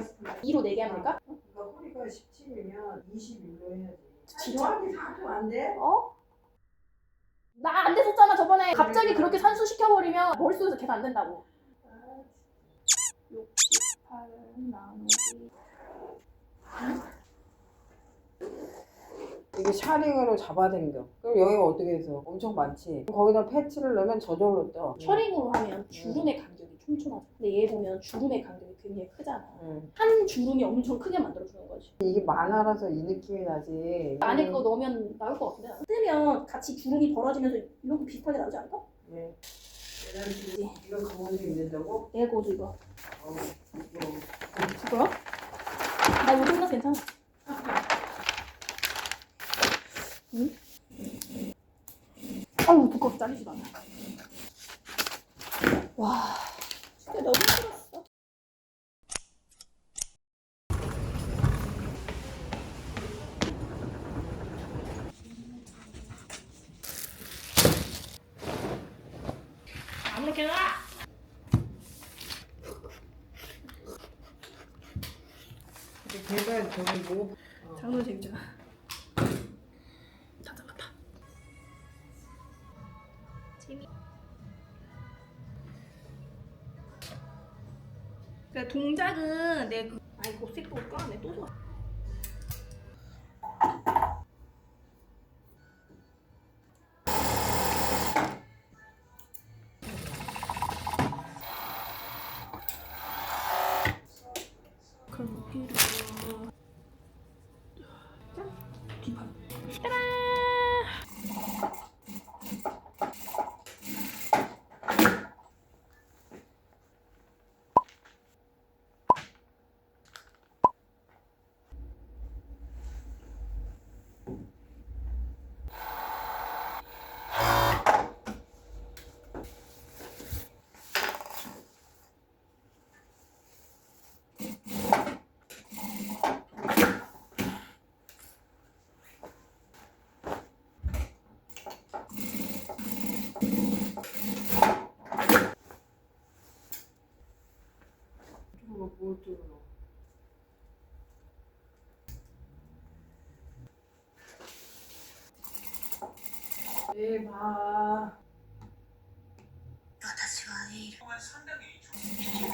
마이너스 2로 4개 하면 될까? 그러니까 허리가 17이면 21로 해야지. 진짜? 정확히 4도 안 돼? 어? 나 안 됐었잖아 저번에 갑자기 그렇게 산수 시켜버리면 머릿속에서 계산 안 된다고 6, 8 나누기 이게 샤링으로 잡아당겨. 그럼 여기가 어떻게 해서 엄청 많지. 거기다 패치를 넣으면 저절로 떠. 셔링으로 하면 주름의 간격이 촘촘하죠 근데 얘 보면 주름의 간격이 굉장히 크잖아 응. 한 주름이 엄청 크게 만들어주는 거지 이게 만화라서 이 느낌이 나지. 안에 그거 넣으면 나올 것 같은데 나는. 뜨면 같이 주름이 벌어지면서 이렇게 비슷하게 나오지 않을까? 네. 얘는 지금 이런 강원도 있는다고? 얘 거도 이거 어, 이거. 그거야? 나 이거 끝나서 괜찮아 응? 어우 두꺼워 잘리지도 않아 와 너무 힘들었어 아무렇게 뭐 장난 재밌잖아. 다 잡았다. 재미. 동작은 내 그... 아 이거 색도 까네 또 사. 그 대박. 私はエール。